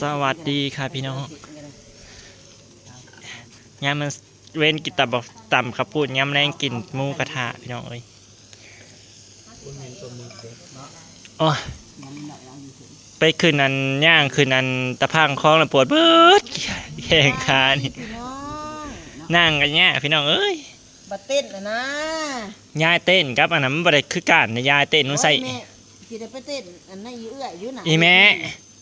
สวัสดีค่ะพี่น้องยามมันเว้นกินตับบอกต่ำขับพูดยามแรงกินหมูกระทะพี่น้องเอ้ยโอ้ยไปคืนนั้นย่างคืนนั้นตะพังคล้องแล้วปวดเบิดแข่งขานี่พี่น้องนั่งกันเนี่ยพี่น้องเอ้ยบัดเต้นนะนะยายเต้นครับอันนั้นมันบ่ได้คือการนะยายเต้นหนูใส่โอ้ยแม่สิได้ไปเต้นอันนั้นอยู่เอื้อยอยู่ไหนอีแม่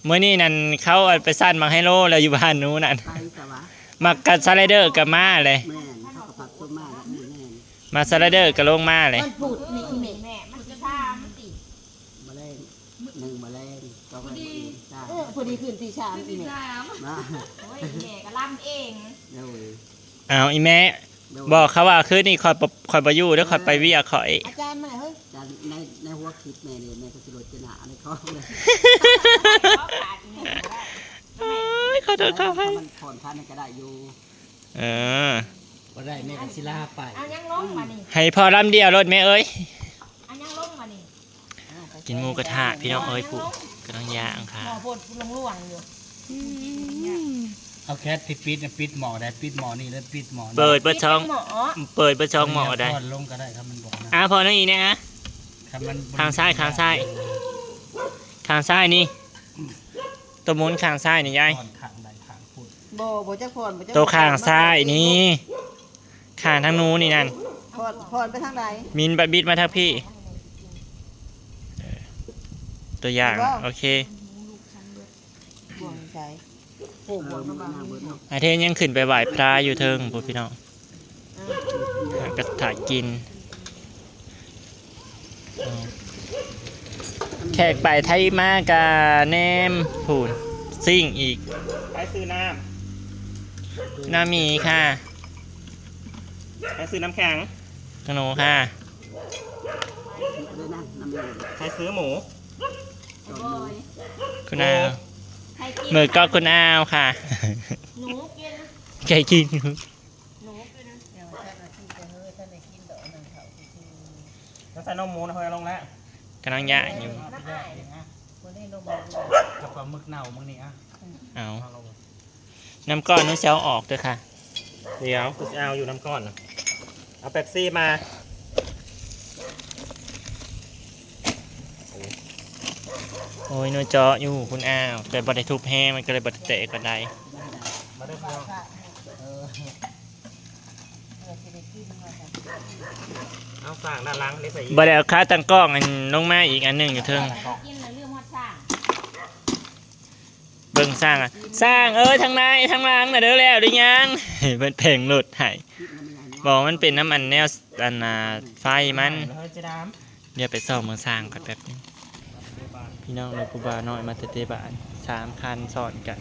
เมื่อนี้นั่นเขาเอาไปสั้นมาให้โลแล้วอยู่บ้านหนู้นั่นไปแต่ว่ามากัดสไลเดอร์กับมาเลย แม่นเขาก็ผักต้นมากแล้วนี่แม่นมาสไลเดอร์กับลงมาเลย มันปูดนี่อีแม่แม่มันจะท่ามันติแมลงหนึ่งแมลงก็ไม่ดีจ้าเออพอดีคืนตีสามอีแม่สามนะโอ้ยแม่ก็ล่ำเอง เดี๋ยวเอาอีแม่เดี๋ยว บอกเขาว่าคืนนี้คอยบ่คอยประยู่แล้วคอยไปเวิยคอยอาจารย์มาเฮ้ยจานในในหัวคลิปแม่เนี่ยแม่ก็จะโดดจะหนาอะไรเขาเลยเขาขาดอีแม่บ่ได้เอ้ยขอโทษครับถ้ามันผ่อนพันก็ได้อยู่เออก็ได้แม่ก็ศิลาไปเอายังลงมานี่ให้พอลำเดียวรถแม่เอ้ยเอายังลงมานี่กินหมูกระทะพี่น้องเอ้ยผู้กำลังย่างค่ะหมอพดลงล่วงอยู่ เอาแคทที่ปิดนะปิดหมอได้ปิดหมอนี่แล้วปิดหมอนี่เปิดเปิดช่อง หมอเปิดเปิดช่องหมอได้ทอดลงก็ได้ครับมันบอกนะอะพอนั่นอีกนะอะครับมันข้างซ้ายข้างซ้ายข้างซ้ายนี่ ตัวหมุนข้างซ้ายนี่ยายทอดข้างใดข้างพูดบ่บ่จักพรบ่จักตัวข้างซ้ายนี่ข้างทางนู้นนี่นั่น พรพรไปทางใดมินบัดบิดมาทางพี่เออตัวอย่าง โอเค บ่วงใจโอ้บ่วงเอมาอบางนางเบิดเนาะอาเทนยังขึ้นไปไหว้พระอยู่เทิงพูดพี่น้องก็ถ่ายกินเอาแขกไปไทยมากาแนมผูนซิ่งอีกไปซื้อน้น้ามีค่ะำไปซื้อน้ำแข็งขนมค่ะด้วยนั่งน้ำเย็นไปซื้อหมูจอดโอ้มือยคุณอา วใครกินมือก็คุณอาวค่ะ หนูกินใครกินหนูกินเดี๋ยวท่านอาทิตย์จะเฮ้ยท่านได้กินดอกนั่นเขาซื่อแล้วใส่นมหมูนะเฮ้ยลงแล้วกำลังย่างอยู่ๆน้ำอ้ายนี่นะบ่ได้ลงมากับปลาหมึกเน่ามึงนี่อะเอาเอาลงน้ำก้อนนู้นเซลออกด้วยค่ะ เดี๋ยวกูจะเอาอยู่น้ำก้อนนะเอาเป๊ปซี่มา โอ้ยหนูเจาะอยู่คุณอ้าวแต่บไดทุบแห้งมันก็เลยบไดเตะกันได้มาด้วยเพื่อนเออเออสิได้กินว่าซั่นเอาสั่งด้านหล่างนี่ใส่อีกบไดเอาค้าตั้งกล้องอันลงมาอีกอันหนึ่งอยู่เทิงกินแล้วเรื่องฮอดสร้างเบิ่งสร้างอะสร้างเออทางในทางหล่างน่ะเด้อแล้วหรือยังเป็นเพลงหลุดให้คิดน้ำใหญ่เนาะบอกมันเป็นน้ำมันแนวอันน่ะไฟมันเฮ้ยเจ๊ดเดี๋ยวไปซ่อมเมืองสร้างก่อนแป๊บนึง พี่น้องเรากูบาน้อยมาเตเตบานสามคันสอนกัน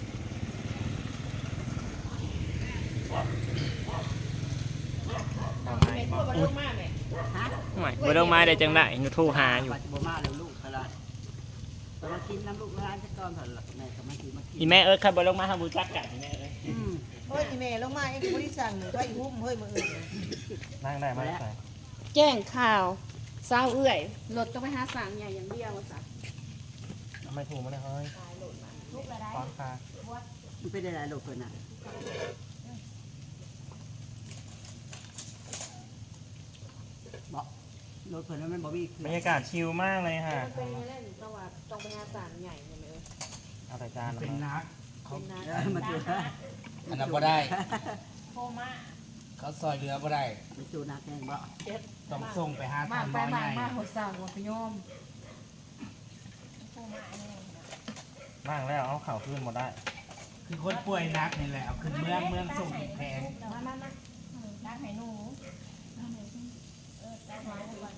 อุ้ยห่วยบ่ต้องมาได้จังได้หนูโทรหาอยู่ปัจจุบันมาแล้วลูกอะไรแต่มากินน้ำลูกร้านจะก่อนเถอะแม่ก็มากินมากิอีนแม่เอ้ยขับบ่ลงมาหาบูจักกันอีแม่เอ้ยอืมเฮ้ยอีแม่ลงมาเองก็บ่ได้สั่งหนูว่าอีหุ้มเฮ้ยมื้ออื่นน่ะำนั่งได้ไหมใส่แจ้งข่าวเศร้าเอื่อยรถต้องไปหาสั่งใหญ่อย่างเดียวจ้ะทำไมถูกมาเลยเฮ้ยตอนค่ะมันเป็นอะไรลูกเพิ่นน่ะบอกรถเพิ่นนั้นมันบ่มีเคบรรื่องรยากาศชิลมากเลยค่ะมันเป็นยังไงแต่ว่าต้องไปหาสั่งใหญ่เนี่ยเออเอาแต่จานเป็นมานักเป็นนัดเออมันจูนะอันนั้นบ่ได้โคม่าเขาซอยเรือบ่ได้มันจูนะแกงบ่ต้องส่งไปหามาทางไปน้อยมาใหญ่มาหัวสั่งหัวพยอมโคม่าเนี่ยนั่งแล้วเอาเข่าขึ้นหมดได้ คือคนป่วยนักนี่แหละเอาขึ้นเมืองเมืองส่งถึงแพงมามามาดักให้หนูเออดักให้หนูก่อน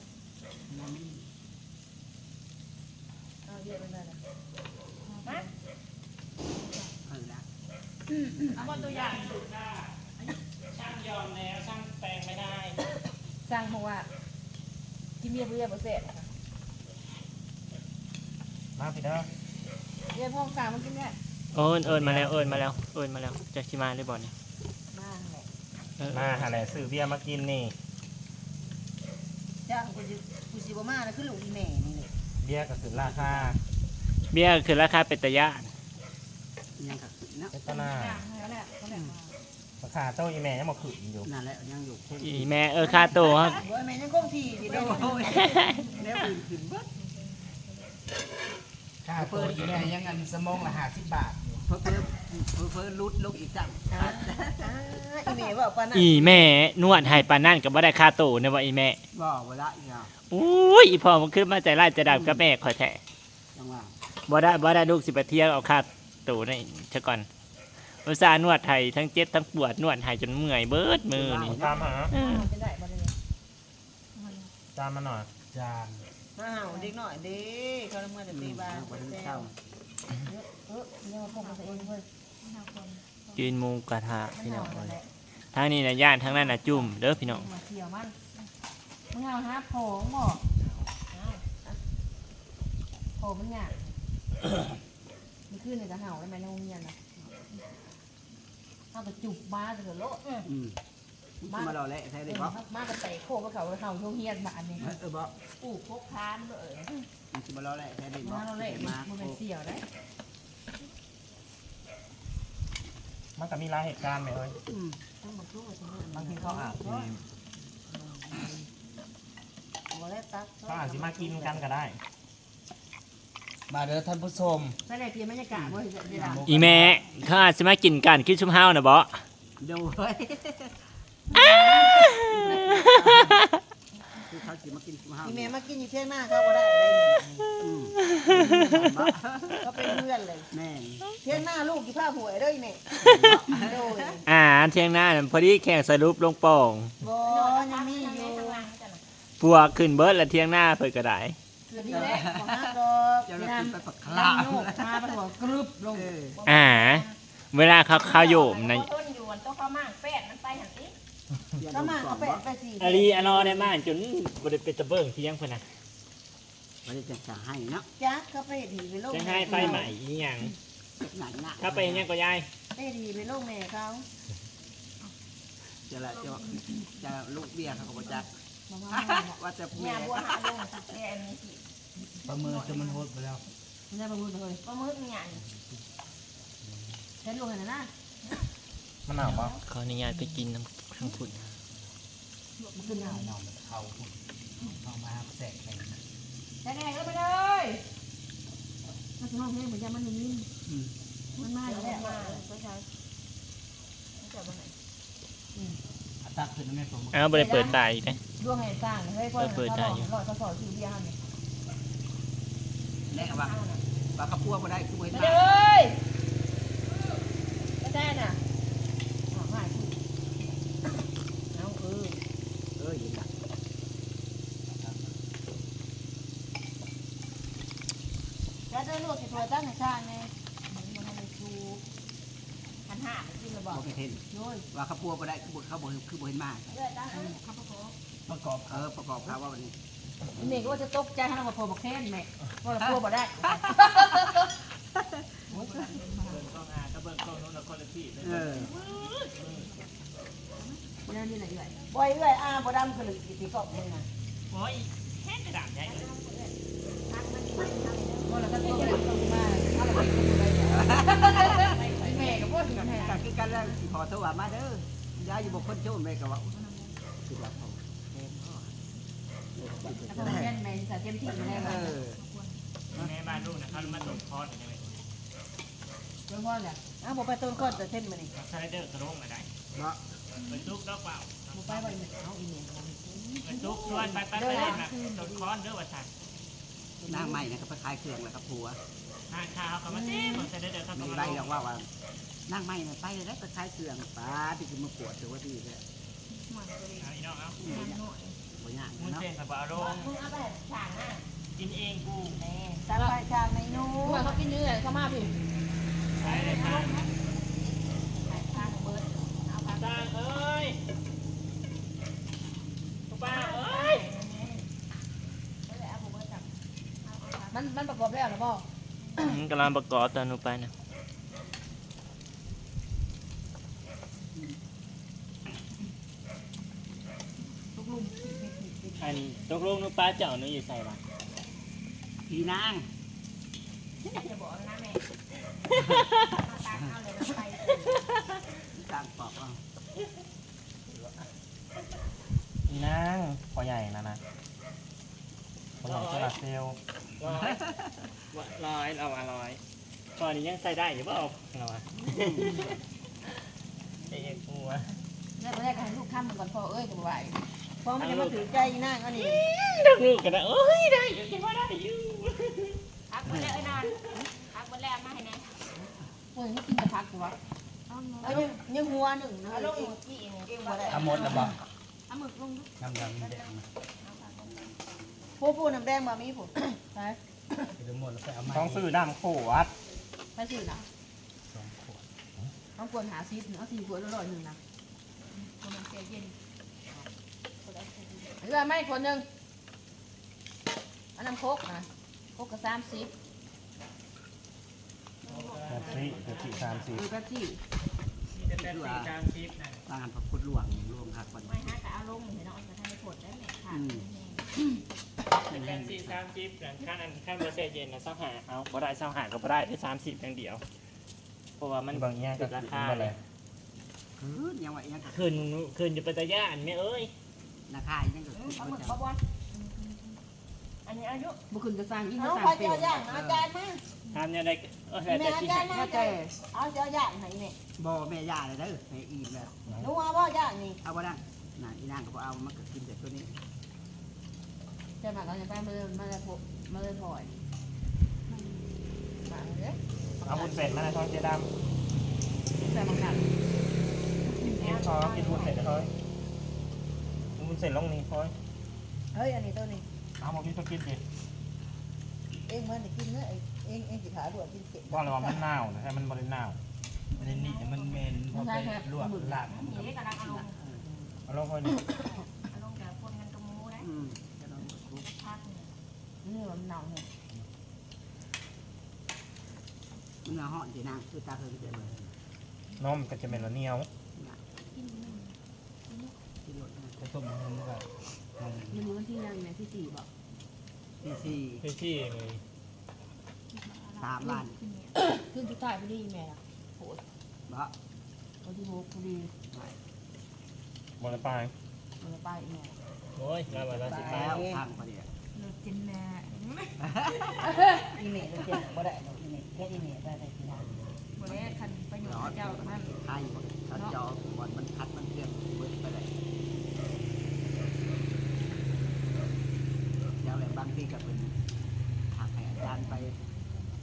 เอาเยอะไปเลยนะมาเออละเอามาตัวอย่างช่างยอมแล้วช่างแปลงไม่ได้สั่งเพราะว่ากินเบียร์เบียร์บ่เสร็จ มาพี่เด้อเบียร์พ่อสั่งมันกินเนี่ยเอิญเอิญมาแล้วเอิญมาแล้วเอิญมาแล้วจากที่มาได้บ่เนี่ยมาแหละเออมาหาแหล่ซื้อเบียร์มากินนี่จ้างกูสิกูสิบ่มานะคือลูกอีแม่นี่แหละเบียร์ก็คือราคาเบี้ยคือราคาเป็นตะยานยังกับเนาะเป็นตนาแล้วแหละเขาแหละราคาโต้อีแม่ยังมาขืนอยู่นั่นแหละยังอยู่คงอีแม่เออค่าโตครับ โอ้ยแม่ยังคงที่ที่ได้โอ้ยแล้วอื่นขึ้นเบิด ค่าตัวอีแม่ยังเงินสมองละห้าสิบบาทอยู่เพิ่มเพิ่มเพิ่มเพิ่มลุดลงอีกจังอีเมย์ว่าปานั่นอีแม่นวดให้ปานนั่นก็บ่ได้ค่าโตเนี่ยว่าอีแม่บอกเวลาอีกอะอุ้ยอีพ่อมันขึ้นมาใจร้ายใจดำกับแม่ขอยแท้จังว่าบ่ได้บ่ได้ลูกสิไปเที่ยวเอาค่าตนี่เชก่อนอุตส่าห์นวดให้ทั้งเจ็บทั้งปวดนวดให้จนเมื่อยเบิดมือนี่ตามหาเออจะตามมาหน่อยจาน อ้าวเด็กหน่อยเด้เขาละเมื่อจะตีบ้านวันนี้แซเช้าวเออเนี่ยพวกมันเองเพิ่นกินหมูกระทะพี่น้องเอ้ยทางนี้นะย่านทางนั้นนะจุ่มเด้อพี่น้องมาเที่ยวมันมึงเอาฮะโผล่บอกโผล่มันเนี่ยมันขึ้นในกระเห่าได้ไหมในโรงเรียนนะเอากระจุกมาเถอะโลด อืมมารอแล้วใช่ได้ปะมากระเตะโคกระเขาเห่าโรงเรียนมาอันนี้เออบอกปลูกพกพานเลยมันจะมารอแล้วใช่ได้ปะมาเราเละมามันเป็นเสี่ยวได้มันก็มีหลายเหตุการณ์แม่เอ้ยต้องมาพูดกับบางทีเขาอาจสิบ่ได้ตักเขาอาจสิมากินกันก็ได้ มาเด้อท่านผู้ชมไม่ได้เปลี่ยนบรรยากาศว่าจะได้อีแม่เขาอาจจะมากินกันคิดชุ่มเฮานะบ่ดูเฮ้ยคือ เขาจิมากินข้าวอีเมย์มากินอยู่เที่ยงหน้าเขาบ่ได้ได้เนี่ยอืมเขาเป็นเพื่อนเลย แม่งเที่ยงหน้าลูกกี่ผ้าหวยเด้ออีเมย์โดยอ่าเที่ยงหน้านั่นพอดีแข่งสรุปลงโป่งบ่ยังมีอยู่ปวกขึ้นเบิดและเที่ยงหน้าเพิ่นก็ได้คือดีแล้วบ่ฮักดอกเจ้าหน้าที่ไปปักคลาลาโยกมาประหัวกรึบลงเอออ่า เวลาเขาเขาโยมนะต้นอยู่ต้นข้าวมากแป้มันไปหันอี กก็มาเขาไปไปสิอาลีอานอได้มาจนบ่ได้เป็นตะเบิ่งเที่ยงเพิ่นน่ะมันจะจะให้เนาะจักเขาไปดีไปโลกจะให้ไฟใหม่อีหยังหนักหนักถ้าไปหยังก็ยายไปดีไปโลกแม่เขาจะละจะจะลูกเบี้ยเขาก็บอกจักมาว่าว่าจะเนี่แม่ยบัวหาลงสักแกนนี่สิประเมินจนมันโหดไปแล้วไม่ได้ประมือเลยประมือเนี่ยเห็นลงเห็นนะมันหนาวปะขออนุญาตไปกินน้ำ ทั้งพุ่นมันขึ้นหนาวนอนเขาเอามาแสกไปนะแค่ไหนก็ไปเลยมันจะห้องเพลงเหมือนกันมันนิ่มมันมาอยู่แล้วก็ใช้จะไปไหนอะตักขึ้นนะแม่ผมอ้าวบ่ได้เปิดตาอีกนะดวงแห่งสร้างเฮ้ยพ่อเขาบอกหลอดกระสอบสีเดียวเนี่ยแน่ว่าว่าเขาพัวมาได้คือเว้นมามาเลยก็ได้น่ะหอมหายเอาเออ เอออย่างนั้น แล้ว ได้ลูกสิตัวตั้งให้ชาติแน่มันมันอะไรชูพันห้าไปกินระบบอกอกให้เห็นโย้ยว่าเขาพัวมาได้คือเขาบอกคือบ่เห็นมากเลือดตั้งข้าวโพดประกอบเออประกอบเขาว่าวันนี้เมย์ก็ว่าจะตกใจให้เรามาโผล่บอกแค่นแม่ว่าเราพูดบ่ได้เออเรื่องนี้ไหนใหญ่บ่อยเอ้อยอาบ่ดำคือสิสิกอบมึงน่ะโอ้ยแค่กระดาษใหญ่ ว่าเราก็ตัวไปตรงมาถ้าเราไปตัวไปแม่กับพ่อถึงแม่จากที่กันแล้วขอโทษว่ามาเด้อยายอยู่บนคนโจมแม่ก็ว่าคือว่าเขาแม่พ่อถ้าเราเล่นแม่จะเต็มที่อยู่แล้วเออแม่บ้านลูกนะครับมาตกคอนใช่ไหมเรื่องว่าเนี่ยอ้าวบ่ไปต้นก้อนแต่เท่นมานี่สไลเดอร์กระโดงมาได้เนาะไปจุกดอกเปล่าบุไปบ่อยเอาอีเมลไปจุกชวนไปไปไปเล่นนะตกคอนเด้อว่าสัน นางใหม่นะครับไปขายเครื่องแล้วครับผัวทางข้าวเขามาเต้บอกสไลเดอร์เขามีก็ไรมาหรอกว่าว่านางใหม่เนี่ยไปแล้วไปขายเครื่องป้าที่จะมาปวดถือว่าดีเลยเอาอีน้องเอาบ่ยากมุนเนาะเส้นกับอารมณ์มึงเอาไปฉางอะกินเองกูแม่ตั้งไปชางในนู้กูว่าเขากินเนื้อเขามาพี่ใช่เลยค่ะทางเบิร์ดเอาทางตาเอ้ย มันมันประกอบแล้วหรือเปล่าอืมกำลังประกอบตอนลงไปนะลูกลุงติดอันตกลงนุปลาเจ้าหนูอยู่ใส่ละผีนางจะบอกนะแม่ตาข้าเลยไปต่างปอบเอานางพอใหญ่นะนะพ่อใหญ่ตลาดเซลล์ ร้อยร้อยเรามาร้อยตอนนี้ยังใส่ได้อยู่เปล่าเราอะเจ๊ยังแล้วนี่ยตแรกให้ลูกข้ามมันก่อนพ่อเอ้ยจะไหวพ่อมันจะมาถือใจนั่งอันนี้ดังลูกกันนะเอ้ยได้ยังว่ได้อยู่พักหมดแล้วไอ้นอนพักหมดแล้วมาให้แน่เฮ้ยนี่กินจะพักกูวะเอ้ยังหัวหนึ่งนะลูกเองทำหมดแล้วบ่ทำหมึกลงน้ำดำแดงมา ผู้ผู้น้ำแดงบ่มีผู้ ไปเดี๋ยวหมดแล้วไปเอามาต้องซื้อน้ำขวดไปซื้อนะสองขวดต้องควรหาซีดเอาสี่ขวดละร้อยหนึ่งนะมันเสียเย็นเหลือไม่คนหนึ่งอันน้ำโคกนะโคกกับสามสิบแบบนี้แบบสี่สามสี่ดูแป๊บที่มีแต่แบบสี่สามสิบนะ ตางานพระพุทธหลวงหลวงหักวันไม่ฮะแต่เอาลงเห็นเนาะจะให้ผลได้ไหมค่ะ แบบสี่สามสิบหลังขั้นอันขั้นเบร์เซ็นเย็นนะเศร้าหาเอาบ่ได้เศร้าหาก็บ่ได้ได้สามสิบอย่างเดียว เพราะว่ามันบางอย่างก็ราคาเลยคืนยังว่ายังก็คืนคืนอยู่ปัตยาอันไม่เอ้ยราคายังก็คืนเอาหบ่มึกจับ๊อวันอันนี้อายุบุคืนจะสร้างยิ่งจะสร้างเปรี้ยเจ้าวย่างอาจารย์มาทำเนี่ยได้เออแม่แต่อาที่จารย์มาเข้าใจเอาเจ้าย่างให้แม่บ่แม่ย่าเลยเด้อแม่อีมแล้วหนูว่าบ่ย่างนี่เอาบ่ได้น่ะอีนางก็บ่เอามันก็กินแต่ตัวนี้ ใช่ไหมเราจะไปมาเลยมาเลยพบมาเลยถอยมาเลยเอาบุญเสร็จมาในท้องเจ๊ดใส่บางขันำกินพอกินบุญเสร็จนะท้อยบุญเสร็จลงนี่ท้อยเฮ้ยอันนี้ตัวนี้เอามาพี่ก็กินดิเองมันได้กินเนื้อเองเองสิขาด่วนกินเสร็จว่าเราว่ามันหนาวนะให้มันบริหนาวอันนี้นี่มันเมนพอไปลวกลาบมันนี่ก็ได้กำลังเอาลงเอาลงค่อยนี่ เอาลงแต่คนกันกระมูได้ อืมจะลองดู พักเนี่ย นี่มันหนาวเนี่ย มันเอาเหาะสินางคือตาเพิ่นเด้อเลยนมก็จะเป็นละเหนียวกินรถนะผสมมันก็มันนี่มือที่ยังไงที่สี่บอกที่สี่พี่ที่เลยสามล้านขึ้นที่ใต้พอดีแม่โหดบ่พอดีโหพอดีบริปลายมันไปแม่โอ้ยเราบอกเราสิไปแล้วทางพอดี เลือดจินแน่อีเมลเจ็บบ่ได้ดอกอีเมลแค่อีเมลได้ได้ทีนะบริเวณคันประโยชร้อนน์เจ้านั่นไทยบ่เขาจอบ่อนมันคัดมันเคลื่อนเบิดไปเลยแล้วแหละบางทีก็เป็นหักให้อาจารย์ไป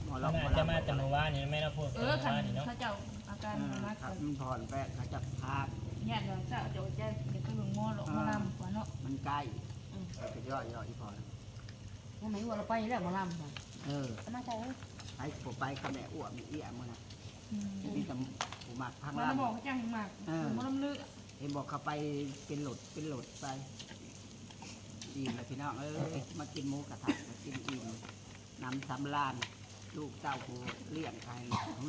หมอเราลำหมอจะมาลำแต่เมื่อวานนี้ไม่ได้พูดเอเมื่ออคันวานนี้เนาะเขาเจ้าอาการเออมากครับมันผ่อนแปะเขาจะพาเนี่ยเดี๋ยวเจ้าเจ้าจะเดี๋ยวก็ลงหม้อหรอกมาลำกว่าเนาะมันใกล้เขาจะย่อยย่อยอีพอนะว่าไหนว่าเราไปแล้วมาลำกันเออมาใจเลยไปผมไปเขาแม่อ้วนมีเอี้ยมือนะมีแต่ผมมักพังมันล่างบอกเขาจ้างมากมันลำลึกเห็นบอกเขาไปเป็นหลดเป็นหลดไปอิ่มเลยพี่น้องเออมากินหมูกระทะมากินอิ่มน้ำสำลานลูกเจ้ากูเลี้ยงใคร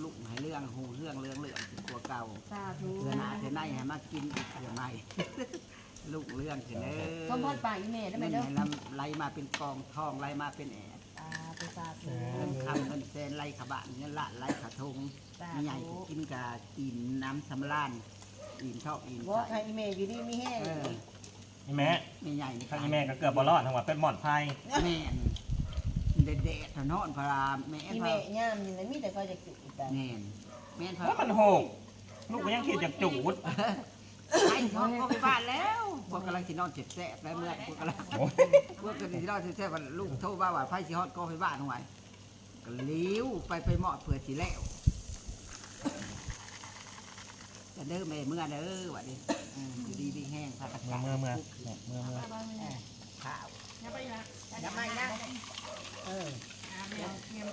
ลูกให้เรื่องหูเรื่องเรื่องเรื่องกลัวเก่าสาธุเถื่อหนาเถื่อในให้มากินอีกเถื่อใน ลูกเรื่องเถื่อเนสมพรป่าอีเมลได้ไหมเงินเด้อให้ลำไหลมาเป็นกองทองไหลมาเป็นแอดสาธุสาธุ เงินคำเงินแสนไหลขบานเงินละไหลขาทงสามีใหญ่ธุกินกาอิ่มน้ำสำลานอิ่มเท่าอิ่มบ่ให้ใส่อีเมลอยู่ดีมีแห้งเออนี่แม่ไม่ใหญ่นี่ข้างนี้แม่ก็เกือบบอลอดทั้งหมดเป็นหมอนไพ่แม่นเด็ดๆถนนพระรามแม่นอีพเมระลย่ามนี่นะมีแต่ก็จะจุแต่แม่นแม่นพระแล้วมันโหกลูกก็ยังคิดจากจูด ไอ้นอนก็ไปบ้านแล้ว พวกกำลังสินอนเจ็บแสบแล้วเมื่อพวกกำลังโอ้ยพวกกำลังสินอนเจ็บแสบว่าลูกโทรมาว่าไฟสิฮอดก็ไปบ้านหน่อยก็เลี้ยวไปไปเหมาะเผื่อสิแล้วจะเด้อแม่เมื่อเด้อว่าดิเอออยู่ดีดีแห้งพักเมื่อเมื่อเมื่อเนี่ยเมื่อเมื่อข้าวอย่าไปนะอย่าไม่นะเออเดี๋ยวเตรียม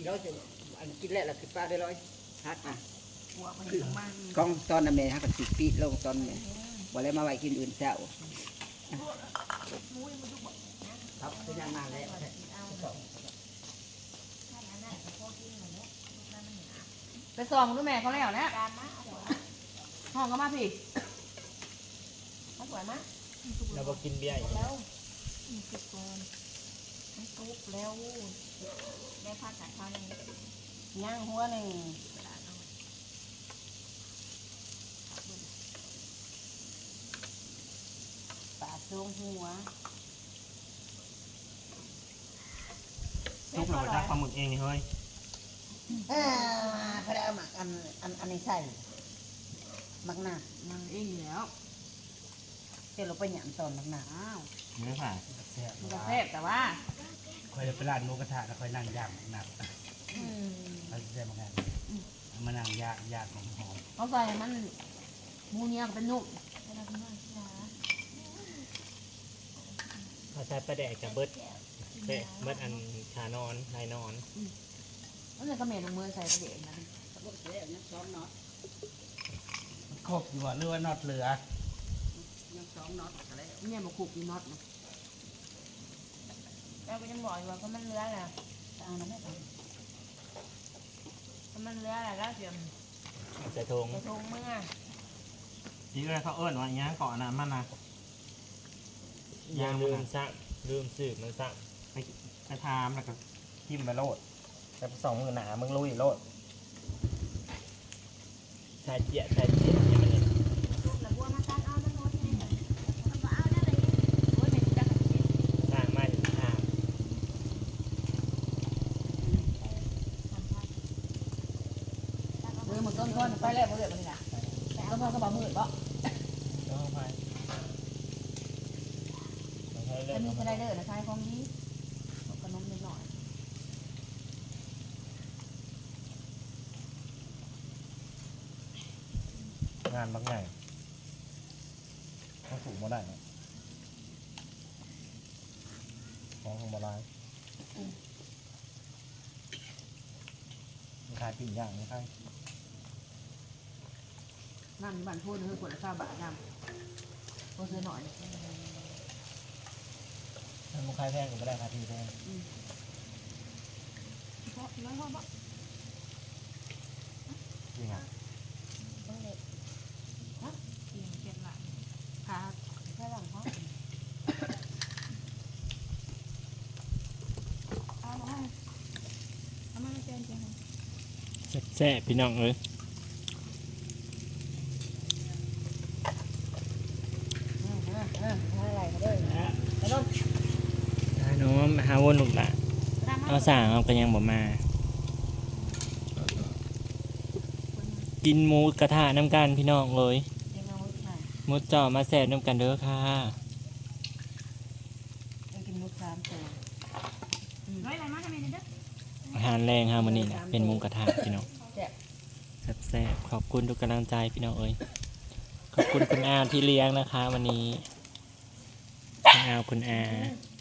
เดี๋ยวจะอันกินแล้วล่ะคือปลาได้ร้อยฮักอะหัวไปถึงบ้านกล้องตอนนั้นแม่ฮักก็สิปีลงตอนแม่ บ่เลยมาไว้กินอื่นเช้าครับเป็นยังมาแล้วไปส่องดูแม่เขาแล้วนะการนะห้องก็มาพี่เขาสวยมากเราบอกกินเบียร์อีกแล้วมีสิบคนมันตุ๊บแล้วได้ผ้าขายข้าวยังย่างหัวหนึ่ง ปาดทรงหัวทุกเราไปจักปลาหมึกเองนี่เฮ้ยอ่าเขาได้เอาหมักอันอันอันนี้ใส่หมักหนามันเองอยู่แล้วเดี๋ยวเราไปหยำตอนหมักหนาอ้าวเนื้อผ่าแซ่บมันก็ว่าแซ่บแต่ว่าคอยจะไปร้านหมูกระทะแล้วคอยนั่งย่างหนักอืมเขาจะได้มากันมานั่งย่างย่างของหอมเขาใส่มันหมูเนี้ยก็เป็นนุ่ม เอาใช้ประแดกกับเบิดเบิดเบิดอันขานอนนายนอนแล้วเนี่ยก็เมนลงมือใส่ประเดี๋ยวนะครบอยู่ว่าหรือว่านอดเหลือยังสองน็อตก็แล้วเนี่ยมาขุกอีน็อตนะแล้วก็จะบอกอยู่ว่าก็มันเลื้อแหละจะเอาน้ำไม่เอาก็มันเลื้อแหละแล้วเสียมใส่ทงจะทงเมื่อที่ก็เขาเอิ้นว่าอย่างเกาะน้ำมันนะ ยางลืมซะลืมสืบมันซะไปทามแล้วก็ทิ่มไปโลดแต่สองมือหนามึงลุยโลดชายเจียชายเจียเนี่ยมันเนี่ยโอ้ยเป็นจักรจีสร้างมาอยู่ทางเออหมดต้นก้อนไปแล้วบ่เดือดบ่นี่นะต้นก้อนก็บ่มืดบ่ต้องเข้าไปไม่ใช่เรื่ จะองมีสไลเดอร์นะคลายของนี้ขนมนิดหน่อยงานบางใหญ่ต้องสูงมาได้นะของของมาลายมันขายปิ้งย่างไม่ใช่น้ำในบ้านพูดคือขวดละ9บาทน้ำโคซื้อหน่อย มันขายแพงก็ไม่ได้ขายทีแพงเพราะน้อยเพราะบ่จริงอะเก็บเก็บละค่ะแค่หลังเพราะเอามาเอามาเจนเจนแซ่บๆพี่น้องเอ้ย เออเออเอออะไรมาด้วย น้อง มาหาวนลูกหละเอาสั่งเอากันยังบ่มา กินหมูกระทะน้ำกันพี่น้องเลยเดี๋ยวเราหน่อยหมุดจ่อมาแซ่บน้ำกันเด้อค่ะไปกินมุกสามตัวไว้อะไรมาทำไมเนี่ยเด้ออาหารแรงค่ะวันนี้นะเป็นหมูกระทะพี่น้องแซ่บแซ่บๆขอบคุณทุกกำลังใจพี่น้องเอ้ยขอบคุณคุณอาที่เลี้ยงนะคะ วันนี้คุณอาคุณอาอืม